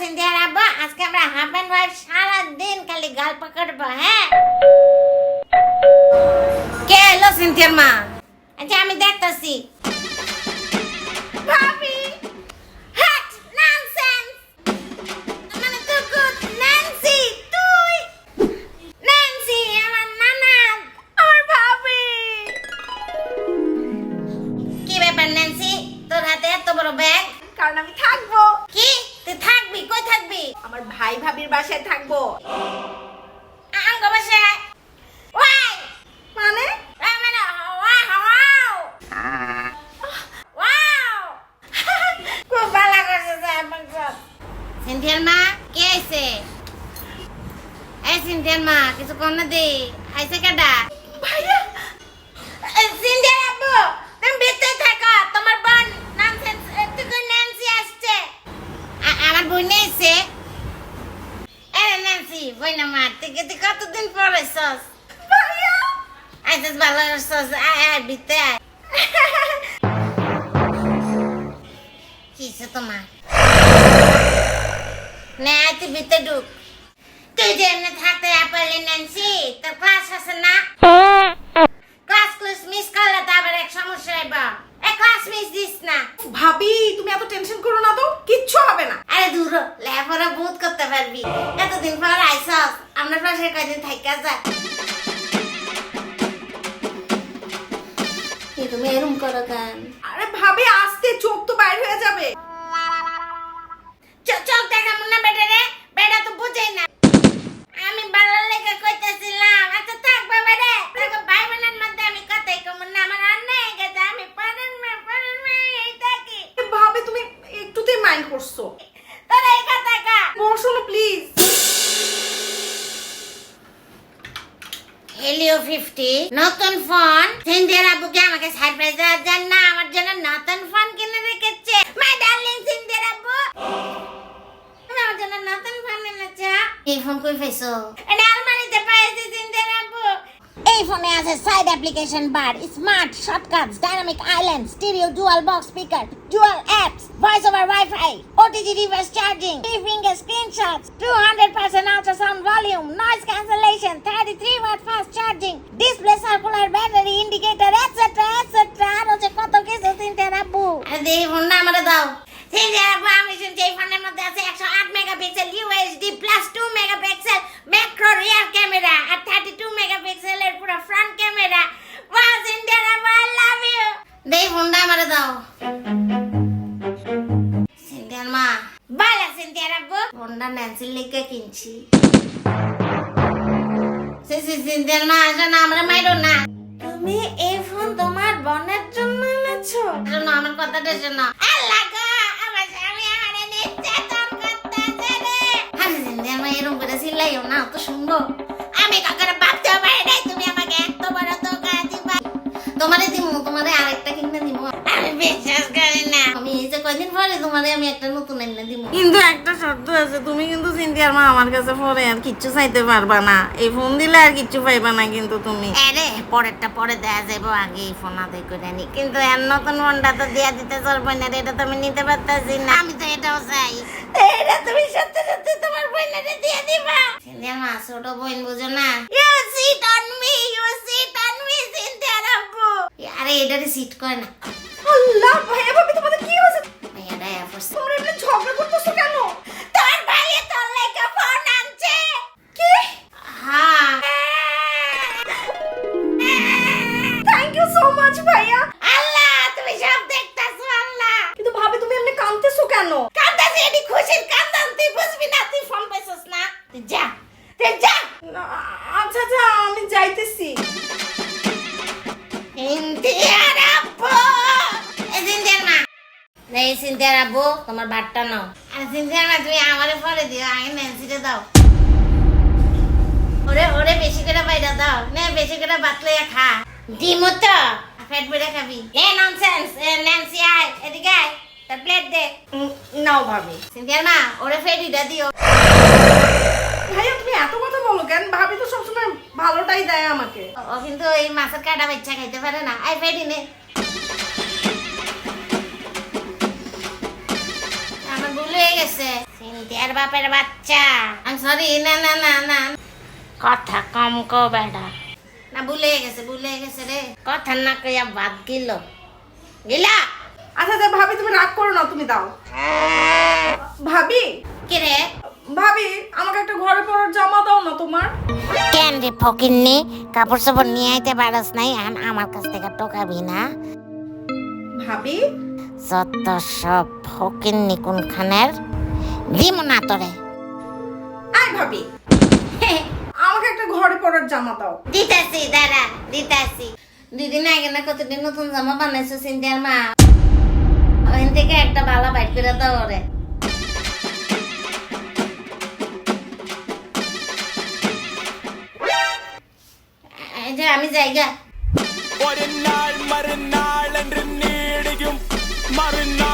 সিন্ধিয়ার আব্বা আজকে আমরা হাজব্যান্ড ওয়াইফ সারা দিন খালি গল্প করব হ্যাঁ কে এলো সিন্ধিয়ার মা আচ্ছা আমি দেখতেছি আমার ভাই ভাবির বাসায় থাকব। আঙ্গ বসে। ওয়াই। মানে? মানে ওয়াও ওয়াও ওয়াও। খুব ভালো করছে স্যার সিনথিয়ার মা কে আইছে? এই সিনথিয়ার মা কিছু কর না দে। আইছে কেডা? ভাইয়া সিনথিয়ার আব্বু তুমি ভিতরে থাকো তোমার বোন ননসেন্স একটু ন্যান্সি আসছে আ- আমার বোন এসে আরে ন্যান্সি বোন আমার তুই তুই কতদিন পর ভাইয়া আইসস ভালো এসছস আয় আয় ভিতরে আয়। কিসে তোমার? নে তুই ভিতরে ঢুক। তুই যে এমনি থাকতে পারলি ন্যান্সি তোর ক্লাস আছে না? ক্লাস ক্লাস মিস করলে তো আবার এক সমস্যা হইব। এক ক্লাস মিস দিস না। ভাবি তুমি এত টেনশন করো না তো কিচ্ছু হবে না। আরে দূর লেখাপড়া বহুত করতে পারবি। এতদিন পর আমরা পাশের কয়দিন থাইকা যা তুমি এরম করো কেন? আরে ভাবি আসতে হেলিও ফিফটি নতুন ফোন সিন্ধিয়ার আব্বুকে আমাকে সারপ্রাইজ দেওয়ার জন্য আমার জন্য নতুন ফোন কিনে রেখেছে। মাই ডার্লিং সিন্ধিয়ার আব্বু। আমার জন্য নতুন ফোন এনেছে। এই ফোন কই পাইছো? এটা আলমারিতে পাইছি সিন্ধিয়ার আব্বু এই ফোনে আছে side application bar smart shortcuts dynamic island stereo dual box speaker dual apps voice over WiFi OTG reverse charging three finger screenshots 200% ultrasound volume, noise cancellation 33 watt fast charging, display circular, battery indicator etc etc আর হচ্ছে কত কিছু চিন্তা রাখব আরে দেই ফোনটা আমারে দাও। চিন্তা রাখব আমি শুনছি, এই ফোনের মধ্যে আছে 108 megapixel USD plus 2 megapixel macro rear camera আর 32 মেগাপিক্সেলের পুরো ফ্রন্ট ক্যামেরা ওয়াও চিন্তা রাখব আই লাভ ইউ দেই ফোনটা আমারে দাও। সিন্ধিয়ার মা। বালা সিন্ধিয়ার আব্বু। ফোনটা ন্যান্সির লিখে কিনছি। সে সে মা আসো না আমরা মাইরো না। তুমি এই ফোন তোমার বোনের জন্য এনেছো? শোনো আমার কথাটা শোনো আল্লাহ গো আমার স্বামী আমারে নির্যাতন করতেছে রে। আরে সিন্ধিয়ার মা এরকম করে চিল্লাইও না তো সুন্দর। আমি ভাবতেও পারি নাই তুমি আমাকে এত বড় তোমারে দিমু তোমারে আরেকটা বিশ্বাস করি না। আমি এই যে কয়দিন পরে তোমারে আমি একটা নতুন এনে কিন্তু একটা শর্ত আছে তুমি কিন্তু সিনথিয়ার মা আমার কাছে পরে আর কিচ্ছু চাইতে পারবা না। এই ফোন দিলে আর কিচ্ছু পাইবা না কিন্তু তুমি। আরে পরেরটা পরে দেয়া যাব আগে এই ফোন আদায় করে নি। কিন্তু এর নতুন ফোনটা তো দিয়া দিতে চলবে না রে, এটা তো আমি নিতে পারতেছি না। আমি তো এটাও চাই। এটা তুমি সত্যি সত্যি তোমার বোনেরে দিয়ে দিবা। সিন্ধিয়ার মা ছোট বোন বুঝো না। You sit on me you sit on me সিন্ধিয়ার আব্বু। আরে এটারে সিট করে না। আল্লাহ ভাইয়া ভাবি তোমাদের কি হয়েছে? ভাইয়াটা এয়ারফোর্স তোমরা এমনি ঝগড়া করতেছো কেন? তোর ভাইয়ে তোর লেগে ফোন আনছে। কি? হ্যাঁ থ্যাংক ইউ সো মাচ ভাইয়া। আল্লাহ তুমি সব দেখতাছো আল্লাহ। কিন্তু ভাবি তুমি এমনি কাঁদতেছো কেন? কান্দাছি এটি খুশির কান্দান তুই বুঝবি না তুই ফোন পাইছস না। তুই যা তুই যা। আচ্ছা আচ্ছা আমি যাইতেছি। সিনথিয়ার এই সিনথিয়ার আব্বু তোমার ভাতটা নাও। আর সিনথিয়ার মা তুমি আমারে পরে দিও আগে ন্যান্সিতে দাও। ওরে ওরে বেশি করে বাইরা দাও। নে বেশি করে ভাত লইয়া খা। দিমু তো। পেট ভরে খাবি। এ ননসেন্স এ ন্যান্সি আয়। এদিকে আয়। তার প্লেট দে। নাও ভাবি। সিনথিয়ার মা ওরে ফেডিটা দিও। ভাইয়া তুমি এত কথা বলো কেন? ভাবি তো সবসময় ভালোটাই দেয় আমাকে। ও কিন্তু এই মাছের কাটা বাচ্চা খাইতে পারে না। আই ফেডি নে। গেছে। সিনথিয়ার বাপের বাচ্চা। সরি না না না না। কথা কম কো বেটা। না ভুলে গেছে ভুলে গেছে রে। কথা না কইয়া বাদ গিল। গিলা। আচ্ছা আচ্ছা ভাবি তুমি রাগ করো না তুমি দাও। ভাবি? কি রে? ভাবি আমাকে একটা ঘরে পরার জামা দাও না তোমার। কেন রে ফকিন্নি? কাপড় সাপড় নিয়ে আইতে পারস নাই এখন আমার কাছ থেকে টোকাবি না। ভাবি? যত সব ফকিন্নি কোনখানের? দিম না তোরে আয় ভাবি আমাকে একটা ঘরে পরার জামা দাও দিতাছি দাঁড়া দিতাছি দুদিন আগে না কতদিন নতুন জামা বানাইছো সিনথিয়ার মা ওখান থেকে একটা ভালো বাইট করে দাও ওরে এই যে আমি জায়গা ഒരു നാൾ മറുനാൾ എന്ന് നീടിയും മറുനാൾ